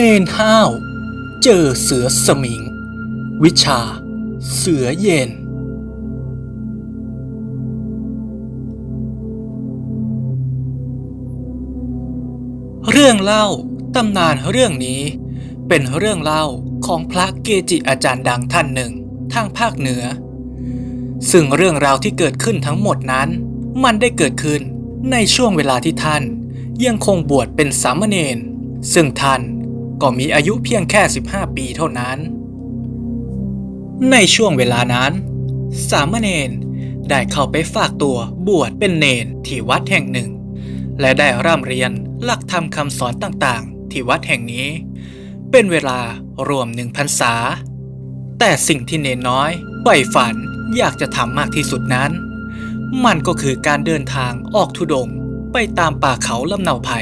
เนนห้าว เจอเสือสมิง วิชา เสือเย็น เรื่องเล่าตำนานเรื่องนี้ เป็นเรื่องเล่าของพระเกจิอาจารย์ดังท่านหนึ่งทางภาคเหนือ ซึ่งเรื่องราวที่เกิดขึ้นทั้งหมดนั้น มันได้เกิดขึ้นในช่วงเวลาที่ท่านยังคงบวชเป็นสามเณรซึ่งท่าน ก็มีอายุเพียงแค่ 15 ปีเท่านั้น ในช่วงเวลานั้น สามเณรได้เข้าไปฝากตัวบวชเป็นเนรที่วัดแห่งหนึ่ง และได้ร่ำเรียนหลักธรรมคำสอนต่างๆ ที่วัดแห่งนี้ เป็นเวลารวมหนึ่งพรรษา แต่สิ่งที่เนนน้อยใฝ่ฝันอยากจะทำมากที่สุดนั้น มันก็คือการเดินทางออกทุดงไปตามป่าเขาลำเนาไผ่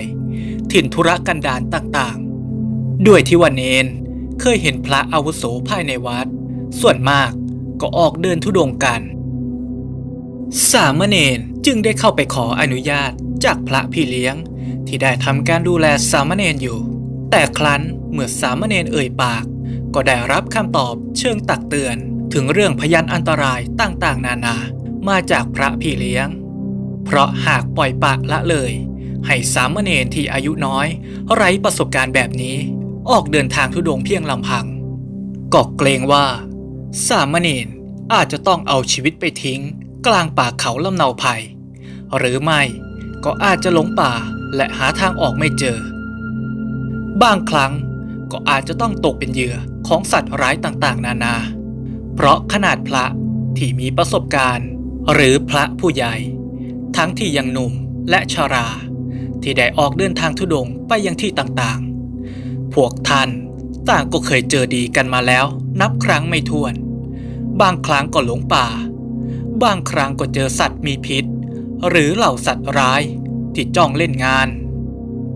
ถิ่นธุรกันดารต่างๆ ด้วยที่ว่าเนนเคยเห็นพระอาวุโสภายในวัด ส่วนมากก็ออกเดินทุดงกัน สามเณรจึงได้เข้าไปขออนุญาตจากพระพี่เลี้ยง ที่ได้ทำการดูแลสามเณรอยู่ แต่ครั้นเมื่อสามเณรเอ่ยปาก ก็ได้รับคำตอบเชิงตักเตือนถึงเรื่องพยานอันตรายต่างๆ นานา มาจากพระพี่เลี้ยง เพราะหากปล่อยปละละเลย ให้สามเณรที่อายุน้อย ไร้ประสบการณ์แบบนี้ ออกเดินทางทุดงเพียงลำพังก็เกรงว่า สามเณรอาจจะต้องเอาชีวิตไปทิ้ง กลางป่าเขาลำเนาไผ่หรือไม่ก็อาจจะหลงป่าและหาทางออกไม่เจอ บางครั้งก็อาจจะต้องตกเป็นเหยื่อของสัตว์ร้ายต่างๆ นานา เพราะขนาดพระที่มีประสบการณ์ หรือพระผู้ใหญ่ ทั้งที่ยังหนุ่มและชรา ที่ได้ออกเดินทางทุดงไปยังที่ต่างๆ พวกท่านต่างก็เคยเจอดีกันมาแล้ว นับครั้งไม่ถ้วน บางครั้งก็หลงป่า บางครั้งก็เจอสัตว์มีพิษ หรือเหล่าสัตว์ร้ายที่จ้องเล่นงาน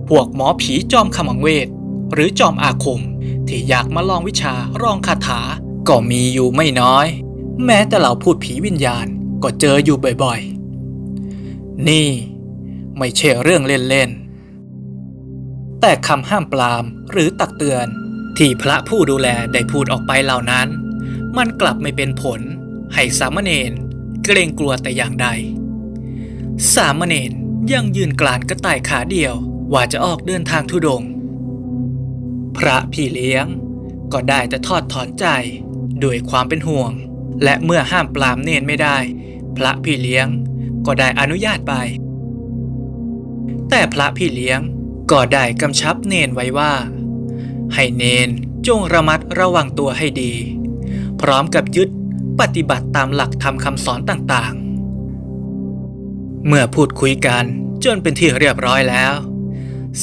พวกหมอผีจอมขมังเวท หรือจอมอาคม ที่อยากมาลองวิชารองคาถา ก็มีอยู่ไม่น้อย แม้แต่เหล่าพูดผีวิญญาณก็เจออยู่บ่อยๆ นี่ ไม่ใช่เรื่องเล่นๆ แต่คำห้ามปรามหรือตักเตือน ที่พระผู้ดูแลได้พูดออกไปเหล่านั้น มันกลับไม่เป็นผล ให้สามเณรเกรงกลัวแต่อย่างใด สามเณรยังยืนกลานกระต่ายขาเดียวว่าจะออกเดินทางทุดง พระพี่เลี้ยงก็ได้แต่ทอดถอนใจด้วยความเป็นห่วง และเมื่อห้ามปรามเนนไม่ได้ พระพี่เลี้ยงก็ได้อนุญาตไป แต่พระพี่เลี้ยง ก็ได้กำชับเนนไว้ว่า ให้เนนจงระมัดระวังตัวให้ดี พร้อมกับยึดปฏิบัติตามหลักธรรมคำสอนต่างๆ เมื่อพูดคุยกันจนเป็นที่เรียบร้อยแล้ว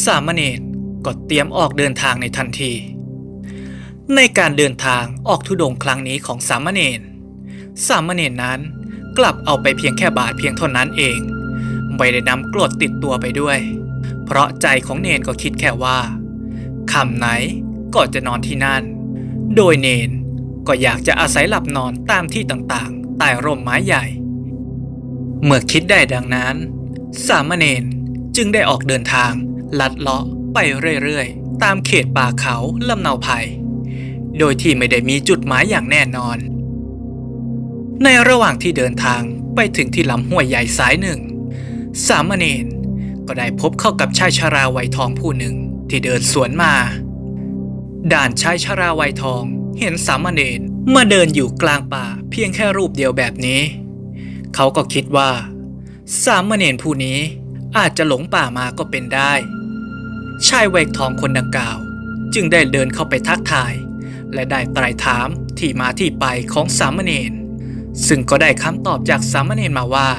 สามเณรก็เตรียมออกเดินทางในทันที ในการเดินทางออกทุดงค์ครั้งนี้ของสามเณรสามเณรนั้นกลับเอาไปเพียงแค่บาทเพียงเท่านั้นเอง ไม่ได้นำกรดติดตัวไปด้วย เพราะใจของเนนก็คิดแค่ว่าคำไหนก็จะนอนที่นั่น โดยเนนก็อยากจะอาศัยหลับนอนตามที่ต่างๆใต้ร่มไม้ใหญ่ เมื่อคิดได้ดังนั้น สามเณรจึงได้ออกเดินทาง ลัดเลาะไปเรื่อยๆ ตามเขตป่าเขาลำเนาไผ่โดยที่ไม่ได้มีจุดหมายอย่างแน่นอน ในระหว่างที่เดินทางไปถึงที่ลำห้วยใหญ่สายหนึ่ง สามเณร ก็ได้พบเข้ากับชายชราวัยทองผู้หนึ่งที่เดินสวนมา ด่านชายชราวัยทองเห็นสามเณรมาเดินอยู่กลางป่าเพียงแค่รูปเดียวแบบนี้ เขาก็คิดว่า สามเณรผู้นี้อาจจะหลงป่ามาก็เป็นได้ ชายวัยทองคนดังกล่าว จึงได้เดินเข้าไปทักทาย และได้ไตร่ถามที่มาที่ไปของสามเณรซึ่งก็ได้คำตอบจากสามเณรมาว่า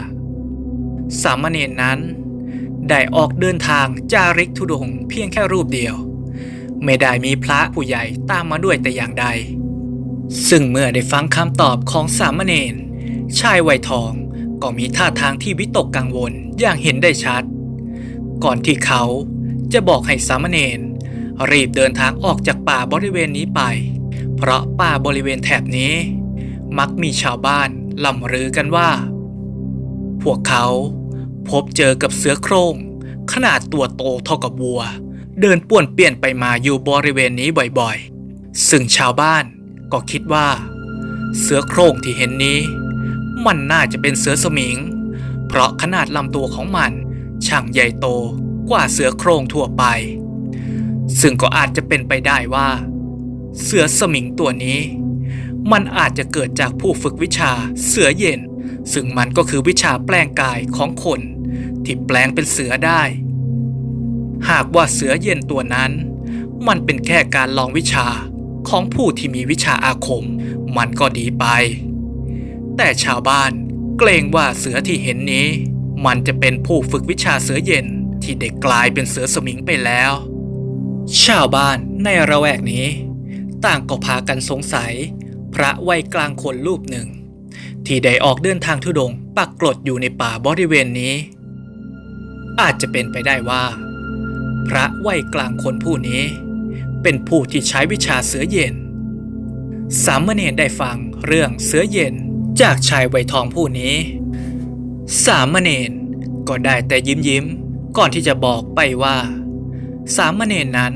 สามเณรนั้น ได้ออกเดินทางจาริกธุดงเพียงแค่รูปเดียว ไม่ได้มีพระผู้ใหญ่ตามมาด้วยแต่อย่างใด ซึ่งเมื่อได้ฟังคำตอบของสามเณรชายวัยทองก็มีท่าทางที่วิตกกังวลอย่างเห็นได้ชัด ก่อนที่เขาจะบอกให้สามเณรรีบเดินทางออกจากป่าบริเวณนี้ไป เพราะป่าบริเวณแถบนี้ มักมีชาวบ้านล่ำลือกันว่า พวกเขา พบเจอกับเสือโคร่งขนาดตัวโตเท่ากับวัว เดินป่วนเปลี่ยนไปมาอยู่บริเวณนี้บ่อยๆ ซึ่งชาวบ้านก็คิดว่า เสือโคร่งที่เห็นนี้ มันน่าจะเป็นเสือสมิง เพราะขนาดลำตัวของมัน ช่างใหญ่โตกว่าเสือโคร่งทั่วไป ซึ่งก็อาจจะเป็นไปได้ว่า เสือสมิงตัวนี้ มันอาจจะเกิดจากผู้ฝึกวิชาเสือเย็น ซึ่งมันก็คือวิชาแปลงกายของคน ที่แปลงเป็นเสือได้ หากว่าเสือเย็นตัวนั้น มันเป็นแค่การลองวิชาของผู้ที่มีวิชาอาคม มันก็ดีไป แต่ชาวบ้านเกรงว่าเสือที่เห็นนี้ มันจะเป็นผู้ฝึกวิชาเสือเย็นที่ได้กลายเป็นเสือสมิงไปแล้ว ชาวบ้านในระแวกนี้ ต่างก็พากันสงสัย พระวัยกลางคนรูปหนึ่ง ที่ได้ออกเดินทางทุดงปักกลดอยู่ในป่าบริเวณนี้ อาจจะเป็นไปได้ว่า พระวัยกลางคนผู้นี้ เป็นผู้ที่ใช้วิชาเสือเย็น สามเณรได้ฟังเรื่องเสือเย็นจากชายวัยทองผู้นี้ สามเณรก็ได้แต่ยิ้มยิ้มก่อนที่จะบอกไปว่า สามเณรนั้น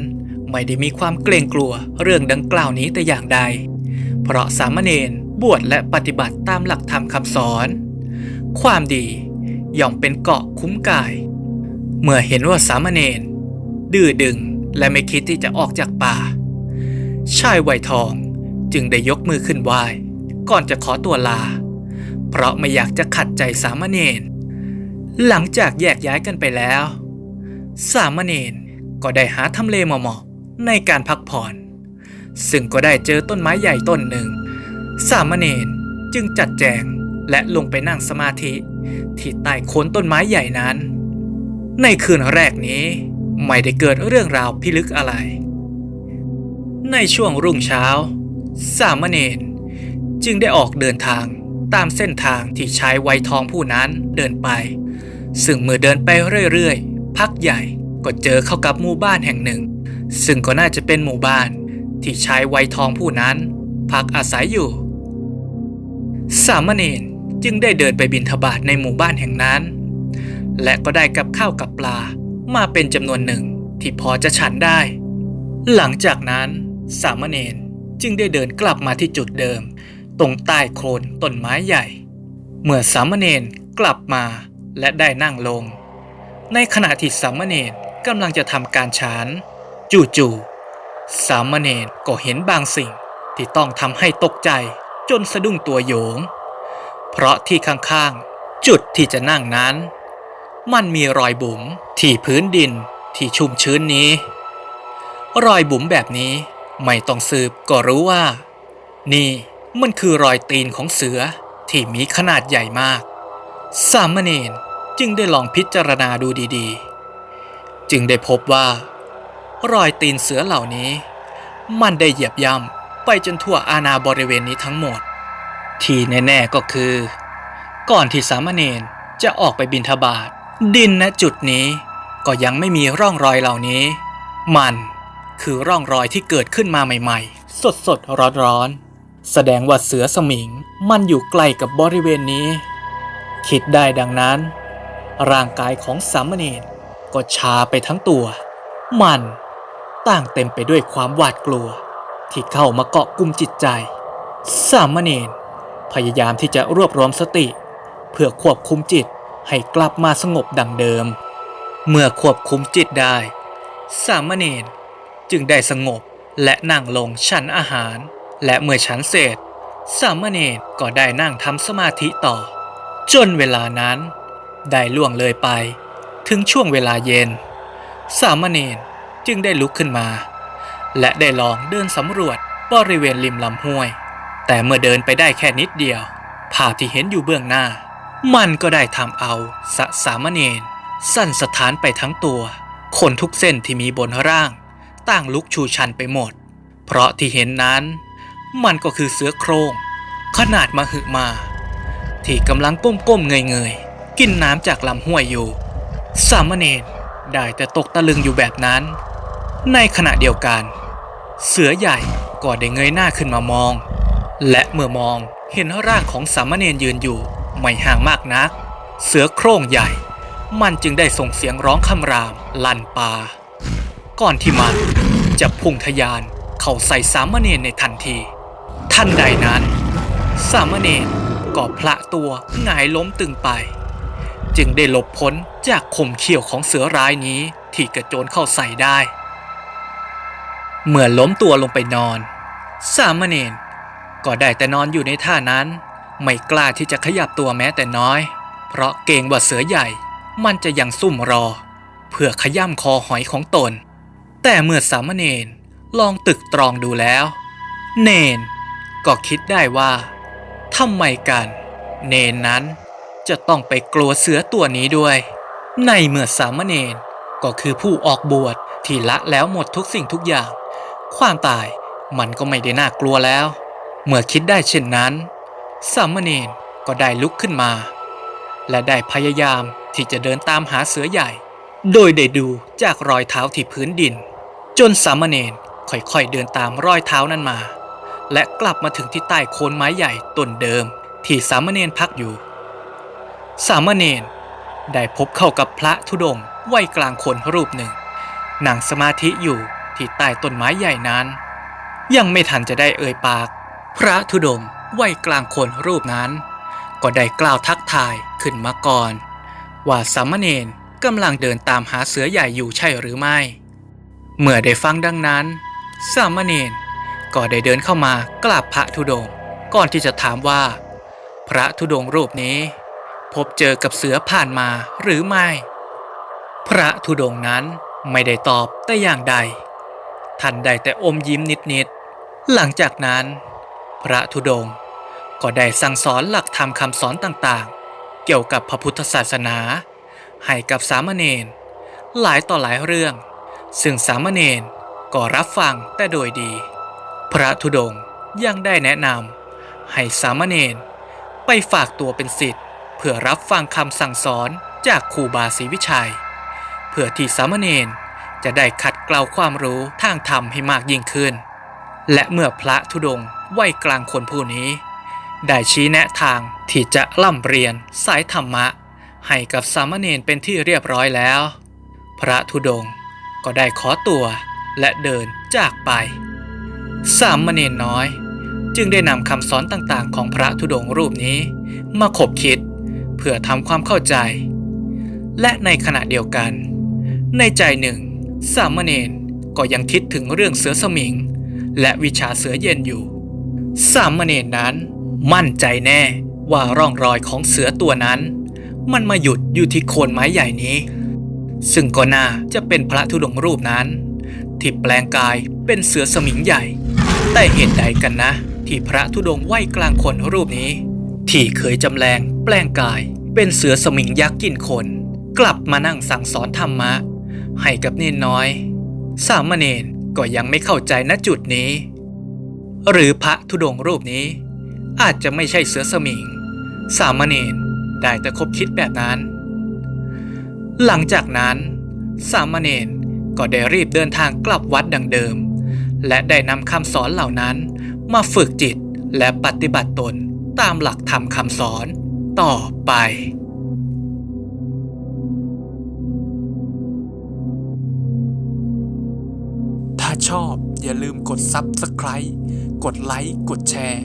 ไม่ได้มีความเกรงกลัวเรื่องดังกล่าวนี้แต่อย่างใด เพราะสามเณรบวชและปฏิบัติตามหลักธรรมคำสอน ความดีย่อมเป็นเกาะคุ้มกาย เมื่อเห็นว่าสามเณรดื้อดึงและไม่คิดที่จะออกจากป่า ชายวัยทองจึงได้ยกมือขึ้นไหว้ก่อนจะขอตัวลา เพราะไม่อยากจะขัดใจสามเณรหลังจากแยกย้ายกันไปแล้ว สามเณรก็ได้หาทำเลเหมาะๆในการพักผ่อน ซึ่งก็ได้เจอต้นไม้ใหญ่ต้นหนึ่ง สามเณรจึงจัดแจงและลงไปนั่งสมาธิ ที่ใต้โคนต้นไม้ใหญ่นั้น ในคืนแรกนี้ไม่ได้เกิดเรื่องราวพิลึกอะไร ในช่วงรุ่งเช้า สามเณรจึงได้ออกเดินทางตามเส้นทางที่ชายวัยทองผู้นั้นเดินไป ซึ่งเมื่อเดินไปเรื่อยๆ พักใหญ่ก็เจอเข้ากับหมู่บ้านแห่งหนึ่ง ซึ่งก็น่าจะเป็นหมู่บ้านที่ชายวัยทองผู้นั้น พักอาศัยอยู่ สามเณรจึงได้เดินไปบินทบาทในหมู่บ้านแห่งนั้น และก็ได้กับข้าวกับปลามาเป็นจำนวนหนึ่งที่พอจะฉันได้ หลังจากนั้นสามเณรจึงได้เดินกลับมาที่จุดเดิม ตรงใต้โคนต้นไม้ใหญ่ เมื่อสามเณรกลับมาและได้นั่งลง ในขณะที่สามเณรกำลังจะทำการฉันจู่ๆสามเณรก็เห็นบางสิ่งที่ต้องทำให้ตกใจจนสะดุ้งตัวโยง เพราะที่ข้างๆ จุดที่จะนั่งนั้น มันมีรอยบุ๋มที่พื้นดินที่ชุ่มชื้นนี้ รอยบุ๋มแบบนี้ไม่ต้องสืบก็รู้ว่า นี่มันคือรอยตีนของเสือที่มีขนาดใหญ่มาก สามเณรจึงได้ลองพิจารณาดูดีๆ จึงได้พบว่า รอยตีนเสือเหล่านี้ มันได้เหยียบย่ำไปจนทั่วอาณาบริเวณนี้ทั้งหมด ที่แน่ๆก็คือ ก่อนที่สามเณรจะออกไปบินทบาท ดินณจุดนี้ก็ยังไม่มีร่องรอยเหล่านี้ มันคือร่องรอยที่เกิดขึ้นมาใหม่ ๆ สดๆร้อนๆแสดงว่าเสือสมิงมันอยู่ใกล้กับบริเวณนี้ คิดได้ดังนั้น ร่างกายของสามเณรก็ชาไปทั้งตัว มันต่างเต็มไปด้วยความหวาดกลัว ที่เข้ามาเกาะกลุ่มจิตใจ สามเณรพยายามที่จะรวบรวมสติ เพื่อควบคุมจิต ให้กลับมาสงบดังเดิม เมื่อควบคุมจิตได้ สามเณรจึงได้สงบและนั่งลงฉันอาหาร และเมื่อฉันเสร็จ สามเณรก็ได้นั่งทำสมาธิต่อ จนเวลานั้น ได้ล่วงเลยไป ถึงช่วงเวลาเย็น สามเณรจึงได้ลุกขึ้นมา และได้ลองเดินสำรวจบริเวณริมลำห้วย แต่เมื่อเดินไปได้แค่นิดเดียว ภาพที่เห็นอยู่เบื้องหน้า มันก็ได้ทำเอาสะสามเณรสั่นสะท้านไปทั้งตัวขนทุกเส้นที่มีบนร่าง ต่างลุกชูชันไปหมด เพราะที่เห็นนั้น มันก็คือเสือโครงขนาดมาหึมา ที่กำลังก้มๆเงยๆ กินน้ำจากลำห้วยอยู่ สามเณรได้แต่ตกตะลึงอยู่แบบนั้น ในขณะเดียวกัน เสือใหญ่ก็ได้เงยหน้าขึ้นมามอง และเมื่อมองเห็นร่างของสามเณรยืนอยู่ ไม่ห่างมากนัก เสือโคร่งใหญ่ มันจึงได้ส่งเสียงร้องคำรามลั่นป่าก่อนที่มันจะพุ่งทะยานเข้าใส่สามเณรในทันทีทันใดนั้น สามเณรก็พละตัวหงายล้มตึงไป จึงได้หลบพ้นจากข่มเขี้ยวของเสือร้ายนี้ที่กระโจนเข้าใส่ได้ เมื่อล้มตัวลงไปนอน สามเณรก็ได้แต่นอนอยู่ในท่านั้น ไม่กล้าที่จะขยับตัวแม้แต่น้อย เพราะเกรงว่าเสือใหญ่ มันจะยังซุ่มรอ เพื่อขย่ำคอหอยของตน แต่เมื่อสามเณรลองตึกตรองดูแล้ว เนนก็คิดได้ว่าทำไมกัน เนนนั้นจะต้องไปกลัวเสือตัวนี้ด้วย ในเมื่อสามเณรก็คือผู้ออกบวชที่ละแล้วหมดทุกสิ่งทุกอย่าง ความตายมันก็ไม่ได้น่ากลัวแล้ว เมื่อคิดได้เช่นนั้น สามเณรก็ได้ลุกขึ้นมา และได้พยายามที่จะเดินตามหาเสือใหญ่ โดยได้ดูจากรอยเท้าที่พื้นดิน จนสามเณรค่อยๆเดินตามรอยเท้านั้นมา และกลับมาถึงที่ใต้โคนไม้ใหญ่ต้นเดิมที่สามเณรพักอยู่ สามเณรได้พบเข้ากับพระธุดงค์วัยกลางคนรูปหนึ่ง นั่งสมาธิอยู่ที่ใต้ต้นไม้ใหญ่นั้น ยังไม่ทันจะได้เอ่ยปาก พระธุดงค์ วัยกลางคนรูปนั้น ก็ได้กล่าวทักทายขึ้นมาก่อน ว่าสามเณรกำลังเดินตามหาเสือใหญ่อยู่ใช่หรือไม่ เมื่อได้ฟังดังนั้น สามเณรก็ได้เดินเข้ามากราบพระธุดงก่อนที่จะถามว่า พระธุดงรูปนี้ พบเจอกับเสือผ่านมาหรือไม่ พระธุดงนั้นไม่ได้ตอบแต่อย่างใด ท่านได้แต่อมยิ้มนิดๆหลังจากนั้น พระธุดงค์ ก็ได้สั่งสอนหลักธรรมคำสอนต่างๆ เกี่ยวกับพระพุทธศาสนา ให้กับสามเณรหลายต่อหลายเรื่อง ซึ่งสามเณรก็รับฟังแต่โดยดี พระธุดงยังได้แนะนำให้สามเณรไปฝากตัวเป็นศิษย์เพื่อรับฟังคำสั่งสอนจากครูบาศรีวิชัย เพื่อที่สามเณรจะได้ขัดเกลาความรู้ทางธรรมให้มากยิ่งขึ้น และเมื่อพระธุดงค์วัยกลางคนผู้นี้ ได้ชี้แนะทางที่จะล่ำเรียนสายธรรมะ ให้กับสามเณรเป็นที่เรียบร้อยแล้ว พระธุดงค์ก็ได้ขอตัวและเดินจากไป สามเณรน้อย จึงได้นำคำสอนต่างๆ ของพระธุดงค์รูปนี้ มาขบคิดเพื่อทำความเข้าใจ และในขณะเดียวกัน ในใจหนึ่ง สามเณรก็ยังคิดถึงเรื่องเสือสมิง และวิชาเสือเย็นอยู่ สามเณรนั้น มั่นใจแน่ว่าร่องรอยของเสือตัวนั้น มันมาหยุดอยู่ที่โคนไม้ใหญ่นี้ ซึ่งก็น่าจะเป็นพระธุดงรูปนั้น ที่แปลงกายเป็นเสือสมิงใหญ่ แต่เหตุใดกันนะ ที่พระธุดงไหวกลางคนรูปนี้ ที่เคยจำแรงแปลงกายเป็นเสือสมิงยักษ์กินคน กลับมานั่งสั่งสอนธรรมะ ให้กับเนนน้อย สามเณรก็ยังไม่เข้าใจณจุดนี้ หรือพระธุดงรูปนี้ อาจจะไม่ใช่เสือสมิง สามเณรได้แต่คบคิดแบบนั้น หลังจากนั้น สามเณรก็ได้รีบเดินทางกลับวัดดังเดิม และได้นำคำสอนเหล่านั้นมาฝึกจิตและปฏิบัติตนตามหลักธรรมคำสอนต่อไปถ้าชอบอย่าลืมกด Subscribe กดไลค์ กดแชร์